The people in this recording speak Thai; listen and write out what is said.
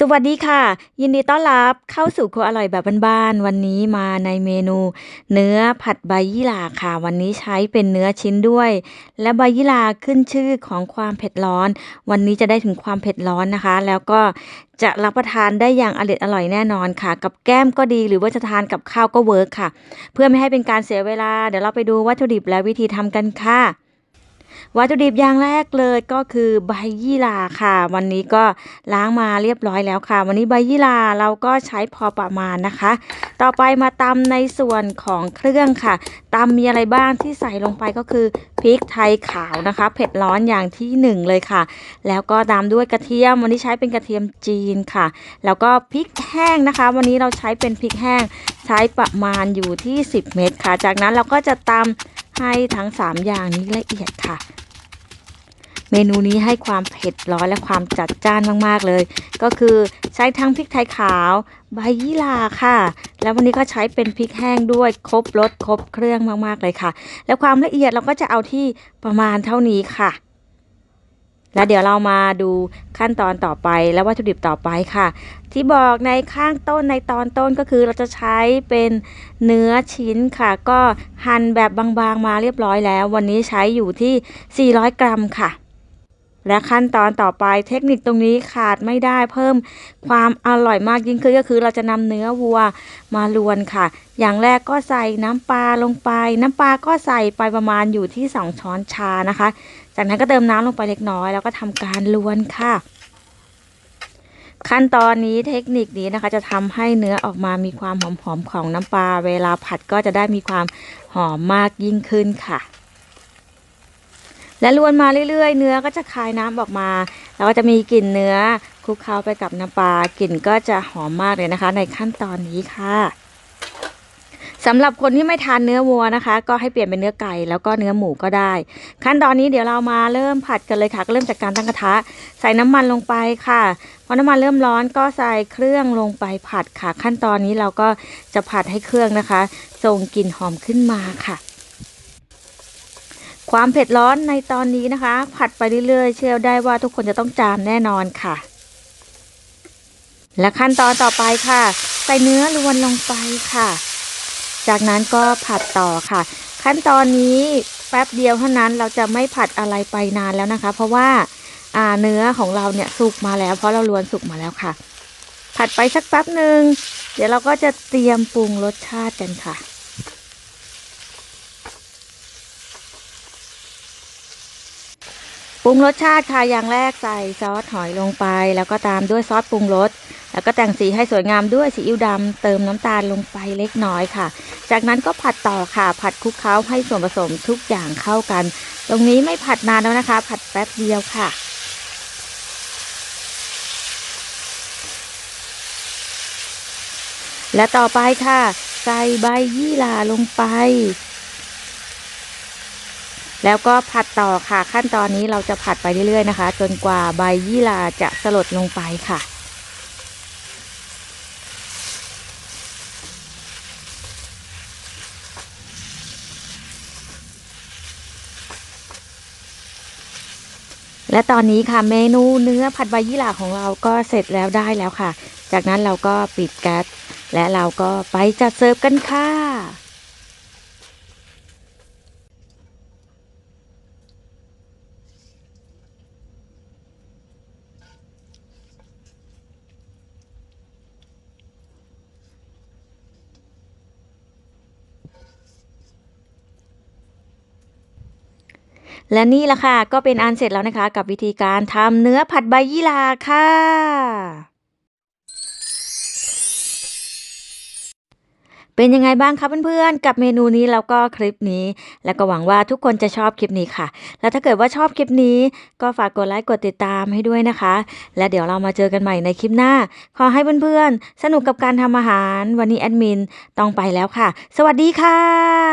สวัสดีค่ะ ยินดีต้อนรับเข้าสู่ครัวอร่อยแบบบ้านๆวันนี้มาในเมนู เนื้อผัดใบยี่หร่าค่ะ วันนี้ใช้เป็นเนื้อชิ้นด้วย และใบยี่หร่าขึ้นชื่อของความเผ็ดร้อน วันนี้จะได้ถึงความเผ็ดร้อนนะคะ แล้วก็จะรับประทานได้อย่างอร่อยอร่อยแน่นอนค่ะ กับแก้มก็ดีหรือว่าจะทานกับข้าวก็เวิร์กค่ะ เพื่อไม่ให้เป็นการเสียเวลา เดี๋ยวเราไปดูวัตถุดิบและวิธีทำกันค่ะ วัตถุดิบอย่างแรกเลยก็คือใบยี่หร่าค่ะ วันนี้ก็ล้างมาเรียบร้อยแล้วค่ะ วันนี้ใบยี่หร่าเราก็ใช้พอประมาณนะคะ ต่อไปมาตำในส่วนของเครื่องค่ะตำมีอะไรบ้างที่ใส่ลงไปก็คือพริกไทยขาวนะคะ เผ็ดร้อนอย่างที่หนึ่งเลยค่ะ แล้วก็ตามด้วยกระเทียม วันนี้ใช้เป็นกระเทียมจีนค่ะ แล้วก็พริกแห้งนะคะ วันนี้เราใช้เป็นพริกแห้ง ใช้ประมาณอยู่ที่ 10 เม็ดค่ะ จากนั้นเราก็จะตำ ให้ทั้ง 3 อย่างนี้ละเอียดค่ะ เมนูนี้ให้ความเผ็ดร้อนและความจัดจ้านมากๆเลย ก็คือใช้ทั้งพริกไทยขาวใบยี่ราค่ะ แล้ววันนี้ก็ใช้เป็นพริกแห้งด้วยครบรสครบเครื่องมากๆเลยค่ะ แล้วความละเอียดเราก็จะเอาที่ประมาณเท่านี้ค่ะ แล้วเดี๋ยวเรามาดูขั้นตอนต่อไปและวัตถุดิบต่อไปค่ะ ที่บอกในข้างต้นในตอนต้นก็คือเราจะใช้เป็นเนื้อชิ้นค่ะ ก็หั่นแบบบางๆมาเรียบร้อยแล้ว วันนี้ใช้อยู่ที่ 400 กรัมค่ะและขั้นตอนต่อไปเทคนิคตรงนี้ขาดไม่ได้เพิ่มความอร่อยมากยิ่งขึ้นก็คือเราจะนำเนื้อวัวมาลวนค่ะ อย่างแรกก็ใส่น้ำปลาลงไป น้ำปลาก็ใส่ไปประมาณอยู่ที่ 2 ช้อนชานะคะ จากนั้นก็เติมน้ำลงไปเล็กน้อย แล้วก็ทำการลวนค่ะ ขั้นตอนนี้เทคนิคนี้นะคะ จะทำให้เนื้อออกมามีความหอมๆของน้ำปลาเวลาผัดก็จะได้มีความหอมมากยิ่งขึ้นค่ะ และลวนมาเรื่อยๆ เนื้อก็จะคายน้ำออกมาแล้วก็จะมีกลิ่นเนื้อคลุกเคล้าไปกับน้ำปลากลิ่นก็จะหอมมากเลยนะคะ ในขั้นตอนนี้ค่ะ สำหรับคนที่ไม่ทานเนื้อวัวนะคะ ก็ให้เปลี่ยนเป็นเนื้อไก่แล้วก็เนื้อหมูก็ได้ ขั้นตอนนี้เดี๋ยวเรามาเริ่มผัดกันเลยค่ะ ก็เริ่มจากการตั้งกระทะ ใส่น้ำมันลงไปค่ะพอน้ำมันเริ่มร้อนก็ใส่เครื่องลงไปผัดค่ะ ขั้นตอนนี้เราก็จะผัดให้เครื่องนะคะส่งกลิ่นหอมขึ้นมาค่ะความเผ็ดร้อนในตอนนี้นะคะ ผัดไปเรื่อยๆ เชื่อได้ว่าทุกคนจะต้องจามแน่นอนค่ะ และขั้นตอนต่อไปค่ะ ใส่เนื้อลวนลงไปค่ะ จากนั้นก็ผัดต่อค่ะ ขั้นตอนนี้แป๊บเดียวเท่านั้นเราจะไม่ผัดอะไรไปนานแล้วนะคะ เพราะว่าอ่าเนื้อของเราเนี่ยสุกมาแล้ว เพราะเราลวนสุกมาแล้วค่ะ ผัดไปสักแป๊บหนึ่งเดี๋ยวเราก็จะเตรียมปรุงรสชาติกันค่ะปรุงรสชาติค่ะอย่างแรกใส่ซอสหอยลงไป แล้วก็ตามด้วยซอสปรุงรสแล้วก็แต่งสีให้สวยงามด้วยซีอิ๊วดำเติมน้ำตาลลงไปเล็กน้อยค่ะ จากนั้นก็ผัดต่อค่ะผัดคลุกเคล้าให้ส่วนผสมทุกอย่างเข้ากัน ตรงนี้ไม่ผัดนานแล้วนะคะ ผัดแป๊บเดียวค่ะ และต่อไปค่ะ ใส่ใบยี่หร่าลงไป แล้วก็ผัดต่อค่ะ ขั้นตอนนี้เราจะผัดไปเรื่อยๆนะคะ จนกว่าใบยี่หร่าจะสลดลงไปค่ะ และตอนนี้ค่ะเมนูเนื้อผัดใบยี่หร่าของเราก็เสร็จแล้วได้แล้วค่ะ จากนั้นเราก็ปิดแก๊สและเราก็ไปจัดเสิร์ฟกันค่ะ และนี่แหละค่ะ ก็เป็นอันเสร็จแล้วนะคะ กับวิธีการทำเนื้อผัดใบยี่หร่าค่ะ เป็นยังไงบ้างคะเพื่อนๆ กับเมนูนี้แล้วก็คลิปนี้ แล้วก็หวังว่าทุกคนจะชอบคลิปนี้ค่ะ แล้วถ้าเกิดว่าชอบคลิปนี้ ก็ฝากกดไลค์กดติดตามให้ด้วยนะคะ และเดี๋ยวเรามาเจอกันใหม่ในคลิปหน้า ขอให้เพื่อนๆ สนุกกับการทำอาหาร วันนี้แอดมินต้องไปแล้วค่ะ สวัสดีค่ะ